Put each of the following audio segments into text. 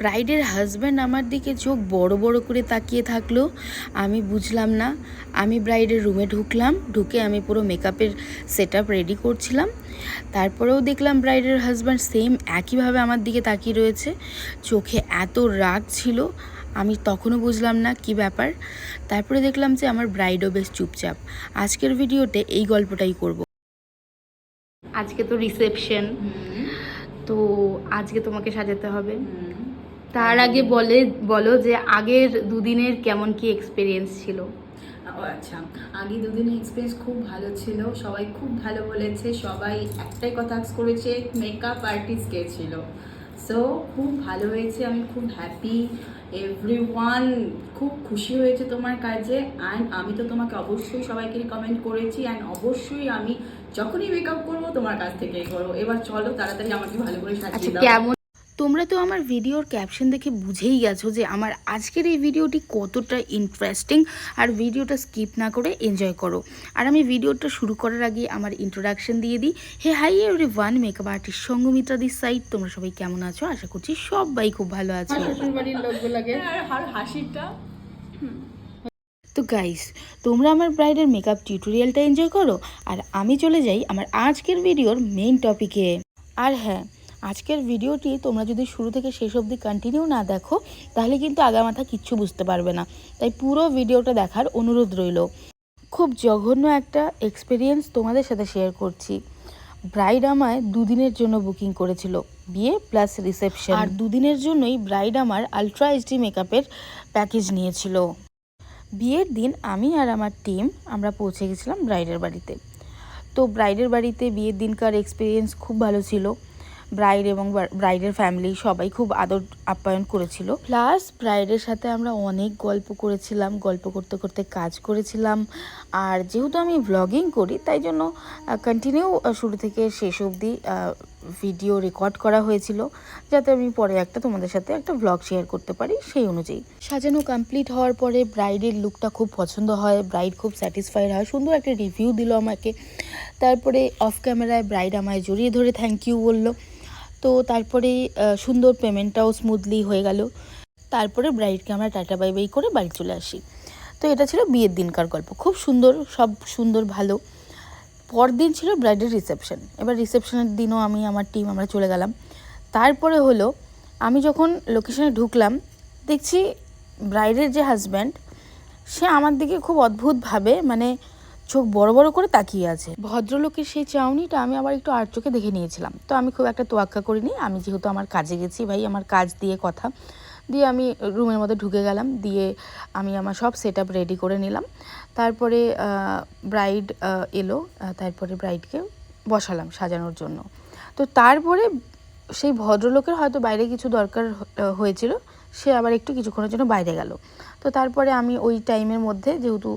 ব্রাইডের husband আমার দিকে চোখ বড় বড় করে তাকিয়ে থাকল। আমি বুঝলাম না আমি ব্রাইডের রুমে ঢুকলাম ঢুকে আমি পুরো মেকআপের সেট আপ রেডি করছিলাম। তারপরেও দেখলাম ব্রাইডের হাজব্যান্ড সেম একইভাবে আমার দিকে তাকিয়ে রয়েছে। চোখে এত রাগ ছিল আমি তখনও বুঝলাম না কি ব্যাপার। তারপরে দেখলাম যে আমার ব্রাইডও বেশ চুপচাপ। আজকের ভিডিওতে এই গল্পটাই করব। আজকে তো রিসেপশন। তো আজকে তোমাকে সাজাতে হবে। তার আগে বলে বলো যে আগের দুদিনের কেমন কি এক্সপিরিয়েন্স ছিল? ও আচ্ছা আগে দুদিনের এক্সপিরিয়েন্স খুব ভালো ছিল। সবাই খুব ভালো বলেছে সবাই একটাই কথা করেছে মেকআপ আর্টিস্ট কে ছিল। সো খুব ভালো হয়েছে আমি খুব হ্যাপি এভরি ওয়ান খুব খুশি হয়েছে তোমার কাজে। অ্যান্ড আমি তো তোমাকে অবশ্যই সবাইকে রিকমেন্ড করেছি। অ্যান্ড অবশ্যই আমি যখনই মেকআপ করব তোমার কাছ থেকেই করব। এবার চলো তাড়াতাড়ি আমাকে ভালো করে আচ্ছা সাজিয়ে দাও। কেমন তোমরা তো আমার ভিডিওর ক্যাপশন দেখে বুঝেই গেছো যে আমার আজকের এই ভিডিওটি কতটা ইন্টারেস্টিং আর ভিডিওটা স্কিপ না করে এনজয় করো। আর আমি ভিডিওটা শুরু করার আগে আমার ইন্ট্রোডাকশন দিয়ে দিই। Hey hi everyone makeup artist Sanghamitra this side তোমরা সবাই কেমন আছো? আশা করছি সবাই খুব ভালো আছো। শ্বশুরবাড়ির লোকগুলোকে। আর আর হাসিটা তো গাইস তোমরা আমার ব্রাইডের মেকআপ টিউটোরিয়ালটা এনজয় করো। আর আমি চলে যাই আমার আজকের ভিডিওর মেইন টপিকে আর হ্যাঁ আজকের ভিডিওটি তোমরা যদি শুরু থেকে শেষ অবধি কন্টিনিউ না দেখো, তাহলে কিন্তু আগামাথা কিচ্ছু বুঝতে পারবে না। তাই পুরো ভিডিওটা দেখার অনুরোধ রইল। খুব জঘন্য একটা এক্সপিরিয়েন্স তোমাদের সাথে শেয়ার করছি। ব্রাইড আমায় দুদিনের জন্য বুকিং করেছিল, বিয়ে প্লাস রিসেপশন আর দুদিনের জন্যই ব্রাইড আমার আলট্রা এইচডি মেকআপের প্যাকেজ নিয়েছিল। বিয়ের দিন আমি আর আমার টিম আমরা পৌঁছে গেছিলাম ব্রাইডের বাড়িতে। তো ব্রাইডের বাড়িতে বিয়ের দিনকার এক্সপিরিয়েন্স খুব ভালো ছিল। ব্রাইড এবং ব্রাইডের ফ্যামিলি সবাই খুব আদর আপ্যায়ন করেছিল। প্লাস ব্রাইডের সাথে আমরা অনেক গল্প করেছিলাম, গল্প করতে করতে কাজ করেছিলাম। আর যেহেতু আমি ব্লগিং করি, তাই জন্য কন্টিনিউ শুরু থেকে শেষ অবধি ভিডিও রেকর্ড করা হয়েছিল। যাতে আমি পরে একটা তোমাদের সাথে একটা ব্লগ শেয়ার করতে পারি, সেই অনুযায়ী। সাজানো কমপ্লিট হওয়ার পরে ব্রাইডের লুকটা খুব পছন্দ হয়। ব্রাইড খুব স্যাটিসফাইড হয়। সুন্দর একটা রিভিউ দিল আমাকে। তারপরে অফ ক্যামেরায় ব্রাইড আমায় জড়িয়ে ধরে থ্যাংক ইউ বলল। তো তারপরে সুন্দর পেমেন্টটাও স্মুথলি হয়ে গেল। তারপরে ব্রাইডকে আমরা টাটা বাই বাই করে বাড়ি চলে আসি। তো এটা ছিল বিয়ের দিনকার গল্প। খুব সুন্দর, সব সুন্দর, ভালো। পরদিন ছিল ব্রাইডের রিসেপশন এবার রিসেপশনের দিনও আমি, আমার টিম আমরা চলে গেলাম। তারপরে হলো, আমি যখন লোকেশনে ঢুকলাম, দেখছি ব্রাইডের যে হাজব্যান্ড সে আমার দিকে খুব অদ্ভুতভাবে মানে চোখ বড় বড় করে তাকিয়ে আছে। ভদ্রলোকের সেই চাউনিটা আমি আবার একটু আর চোখে দেখে নিয়েছিলাম। তো আমি খুব একটা তোয়াক্কা করিনি। আমি যেহেতু আমার কাজে গেছি ভাই, আমার কাজ দিয়ে কথা। দিয়ে আমি রুমের মধ্যে ঢুকে গেলাম। দিয়ে আমি আমার সব সেট রেডি করে নিলাম। তারপরে ব্রাইড এলো। তারপরে ব্রাইডকে বসালাম সাজানোর জন্য। তো তারপরে সেই ভদ্রলোকের হয়তো বাইরে কিছু দরকার হয়েছিল। সে আবার একটু কিছুক্ষণের জন্য বাইরে গেল। তো তারপরে আমি ওই টাইমের মধ্যে যেহেতু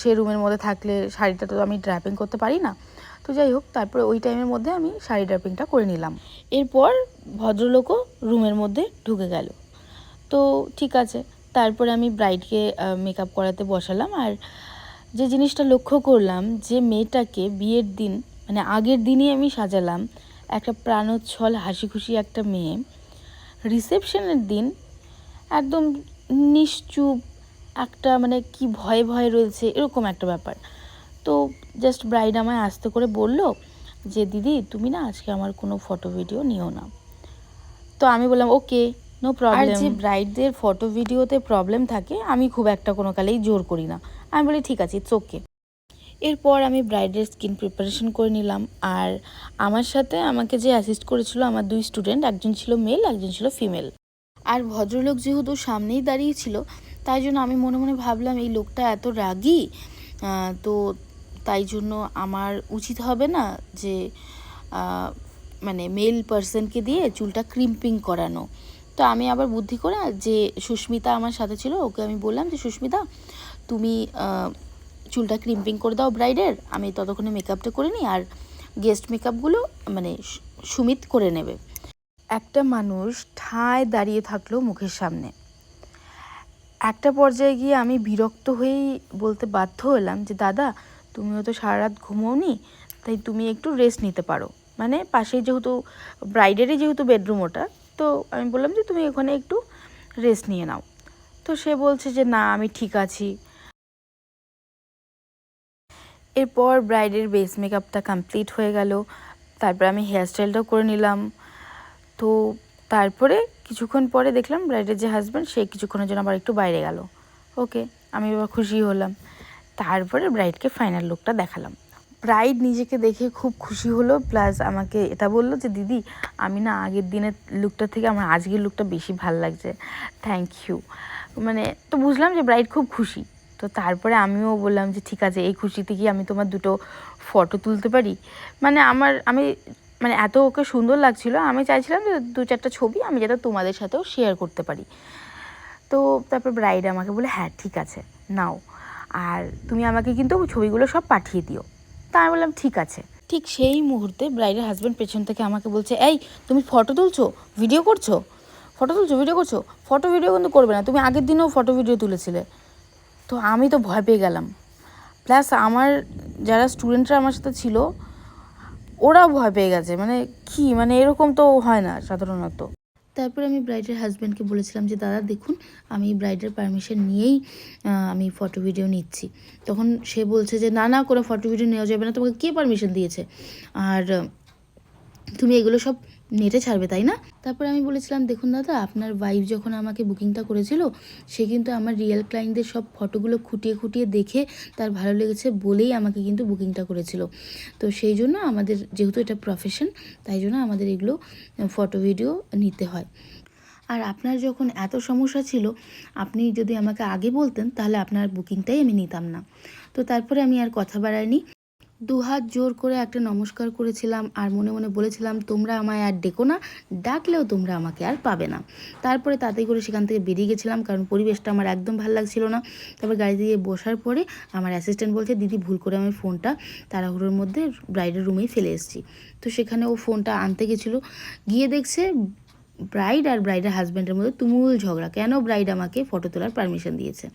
সে রুমের মধ্যে থাকলে শাড়িটা তো আমি ড্র্যাপিং করতে পারি না। তো যাই হোক, তারপরে ওই টাইমের মধ্যে আমি শাড়ি ড্র্যাপিংটা করে নিলাম। এরপর ভদ্রলোকও রুমের মধ্যে ঢুকে গেল। তো ঠিক আছে, তারপরে আমি ব্রাইডকে মেকআপ করাতে বসালাম। আর যে জিনিসটা লক্ষ্য করলাম যে মেয়েটাকে বিয়ের দিন মানে আগের দিনই আমি সাজালাম একটা প্রাণোচ্ছল হাসি খুশি একটা মেয়ে। রিসেপশনের দিন একদম নিশ্চুপ, একটা মানে কি ভয়ে ভয়ে রয়েছে, এরকম একটা ব্যাপার। তো জাস্ট ব্রাইড আমায় আস্তে করে বলল যে, দিদি, তুমি না আজকে আমার কোনো ফটো ভিডিও নিও না। তো আমি বললাম, ওকে নো প্রবলেম যে ব্রাইডদের ফটো ভিডিওতে প্রবলেম থাকে, আমি খুব একটা কোনো কালেই জোর করি না। আমি বলি, ঠিক আছে ইটস ওকে এরপর আমি ব্রাইডের স্কিন প্রিপারেশন করে নিলাম। আর আমার সাথে আমাকে যে অ্যাসিস্ট করেছিল, আমার দুই স্টুডেন্ট একজন ছিল মেল একজন ছিল ফিমেল আর ভদ্রলোক যেহেতু সামনেই দাঁড়িয়ে ছিল, তাই জন্য আমি মনে মনে ভাবলাম, এই লোকটা এত রাগী তো তাই জন্য আমার উচিত হবে না যে মানে মেল পার্সনকে দিয়ে চুলটা ক্রিম্পিং করানো? তো আমি আবার বুদ্ধি করে যে সুস্মিতা আমার সাথে ছিল, ওকে আমি বললাম যে, সুস্মিতা, তুমি চুলটা ক্রিম্পিং করে দাও ব্রাইডের আমি ততক্ষণে মেকআপটা করে নিই, আর গেস্ট মেকআপগুলো মানে সুমিত করে নেবে। একটা মানুষ ঠায় দাঁড়িয়ে থাকল মুখের সামনে। একটা পর্যায়ে গিয়ে আমি বিরক্ত হয়েই বলতে বাধ্য হলাম যে, দাদা, তুমিও তো সারা রাত ঘুমোওনি, তাই তুমি একটু রেস্ট নিতে পারো। মানে পাশেই যেহেতু ব্রাইডেরই যেহেতু বেডরুম ওটা, তো আমি বললাম যে, তুমি ওখানে একটু রেস্ট নিয়ে নাও। তো সে বলছে যে, না, আমি ঠিক আছি। এরপর ব্রাইডের বেস মেকআপটা কমপ্লিট হয়ে গেল। তারপর আমি হেয়ারস্টাইলটাও করে নিলাম। তো তারপরে কিছুক্ষণ পরে দেখলাম ব্রাইডের যে হাজব্যান্ড সে কিছুক্ষণের জন্য আবার একটু বাইরে গেল। ওকে আমি এবার খুশি হলাম। তারপরে ব্রাইডকে ফাইনাল লুকটা দেখালাম। ব্রাইড নিজেকে দেখে খুব খুশি হলো প্লাস আমাকে এটা বলল যে, দিদি, আমি না আগের দিনের লুকটা থেকে আমার আজকের লুকটা বেশি ভালো লাগছে। থ্যাংক ইউ মানে তো বুঝলাম যে ব্রাইড খুব খুশি। তো তারপরে আমিও বললাম যে, ঠিক আছে, এই খুশিতে কি আমি তোমার দুটো ফটো তুলতে পারি? মানে আমার, আমি মানে এত ওকে সুন্দর লাগছিল, আমি চাইছিলাম যে দু চারটা ছবি আমি যাতে তোমাদের সাথেও শেয়ার করতে পারি। তো তারপর ব্রাইড আমাকে বলে হ্যাঁ ঠিক আছে, নাও। আর তুমি আমাকে কিন্তু ছবিগুলো সব পাঠিয়ে দিও। তা আমি বললাম, ঠিক আছে। ঠিক সেই মুহূর্তে ব্রাইডের হাজব্যান্ড পেছন থেকে আমাকে বলছে, এই, তুমি ফটো তুলছো? ভিডিও করছ? ফটো তুলছো? ভিডিও করছ? ফটো ভিডিও কিন্তু করবে না, তুমি আগের দিনেও ফটো ভিডিও তুলেছিলে। তো আমি তো ভয় পেয়ে গেলাম। প্লাস আমার যারা স্টুডেন্টরা আমার সাথে ছিল ওরাও ভয় পেয়ে গেছে মানে কি মানে এরকম তো হয় না সাধারণত। তারপরে আমি ব্রাইডের হাজব্যান্ডকে বলেছিলাম যে, দাদা, দেখুন, আমি ব্রাইডের পারমিশন নিয়েই আমি ফটো ভিডিও নিচ্ছি। তখন সে বলছে যে, না না, কোনো ফটো ভিডিও নেওয়া যাবে না, তোমাকে কে পারমিশন দিয়েছে? আর তুমি এগুলো সব নেটে ছাড়বে, তাই না? তারপরে আমি বলেছিলাম, দেখুন দাদা, আপনার ওয়াইফ যখন আমাকে বুকিংটা করেছিল, সে কিন্তু আমার রিয়েল ক্লায়েন্টদের সব ফটোগুলো খুঁটিয়ে খুঁটিয়ে দেখে তার ভালো লেগেছে বলেই আমাকে কিন্তু বুকিংটা করেছিল। তো সেই জন্য আমাদের, যেহেতু এটা প্রফেশন তাই জন্য আমাদের এগুলো ফটো ভিডিও নিতে হয়। আর আপনার যখন এত সমস্যা ছিল, আপনি যদি আমাকে আগে বলতেন, তাহলে আপনার বুকিংটাই আমি নিতাম না। তো তারপরে আমি আর কথা বাড়াইনি। দুহাত জোর করে একটা নমস্কার করেছিলাম আর মনে মনে বলেছিলাম, তোমরা আমায় আর ডেকো না, ডাকলেও তোমরা আমাকে আর পাবে না। তারপরে তাতে করে সেখান থেকে বেরিয়ে গেছিলাম কারণ পরিবেশটা আমার একদম ভালো লাগছিল না। তারপর গাড়ি দিয়ে বসার পরে আমার অ্যাসিস্ট্যান্ট বলছে, দিদি, ভুল করে আমি ফোনটা তাড়াহুড়োর মধ্যে ব্রাইডের রুমেই ফেলে এসেছি। তো সেখানে ও ফোনটা আনতে গেছিল। গিয়ে দেখছে ব্রাইড আর ব্রাইডের হাজব্যান্ডের মধ্যে তুমুল ঝগড়া। কেন ব্রাইড আমাকে ফটো তোলার পারমিশন দিয়েছে?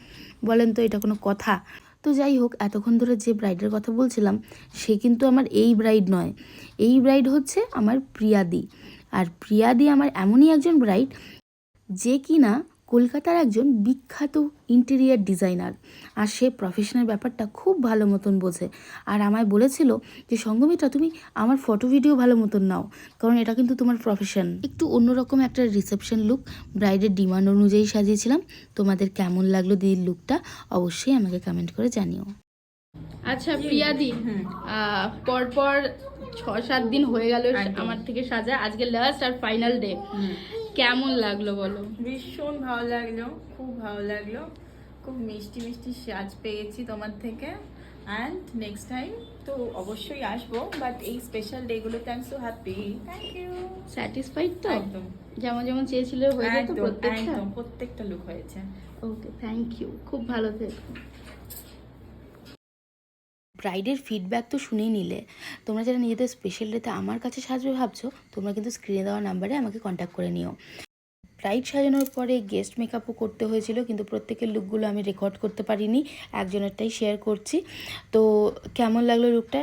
বলেন তো, এটা কোনো কথা? তো যাই হোক, এতক্ষণ ধরে যে ব্রাইডের কথা বলছিলাম, সে কিন্তু আমার এই ব্রাইড নয়। এই ব্রাইড হচ্ছে আমার প্রিয়াদি। আর প্রিয়াদি আমার এমনই একজন ব্রাইড যে কিনা কলকাতার একজন বিখ্যাত ইন্টেরিয়ার ডিজাইনার। আর সে প্রফেশনাল ব্যাপারটা খুব ভালো মতন বোঝে। আর আমায় বলেছিল যে সঙ্গমিত্রা তুমি আমার ফটো ভিডিও ভালো মতন নাও। কারণ এটা কিন্তু তোমার প্রফেশন একটু অন্যরকম একটা রিসেপশন লুক ব্রাইডের ডিমান্ড অনুযায়ী সাজিয়েছিলাম। তোমাদের কেমন লাগল দিদির লুকটা অবশ্যই আমাকে কমেন্ট করে জানিও। আচ্ছা প্রিয়াদি পরপর ছ সাত দিন হয়ে গেল আমার থেকে সাজা। আজকে লাস্ট আর ফাইনাল ডে কেমন লাগল বলো? ভীষণ ভালো লাগল খুব ভালো লাগল। খুব মিষ্টি মিষ্টি সাজ পেয়েছি তোমার থেকে। অ্যান্ড নেক্সট টাইম তো অবশ্যই আসব বাট এই special ডেগুলোতে I am so happy thank you satisfied তো? একদম। যেমন যেমন চেয়েছিলে হয়ে যেত প্রত্যেকটা? একদম প্রত্যেকটা লুক হয়েছে। ওকে থ্যাংক ইউ খুব ভালো থেকো। ব্রাইডের ফিডব্যাক তো শুনেই নিলে। তোমরা যারা নিজেদের স্পেশাল ডেতে আমার কাছে সাজবে ভাবছ, তোমরা কিন্তু স্ক্রিনে দেওয়া নাম্বারে আমাকে কন্ট্যাক্ট করে নিও। ব্রাইড সাজানোর পরে গেস্ট মেকআপও করতে হয়েছিল, কিন্তু প্রত্যেকের লুকগুলো আমি রেকর্ড করতে পারিনি, একজনেরটাই শেয়ার করছি। তো কেমন লাগল লুকটা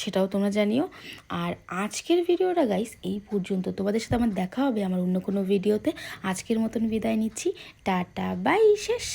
সেটাও তোমরা জানিও। আর আজকের ভিডিওটা গাইস এই পর্যন্ত। তোমাদের সাথে আমার দেখা হবে আমার অন্য কোনো ভিডিওতে আজকের মতন বিদায় নিচ্ছি। টাটা বাই শেষ।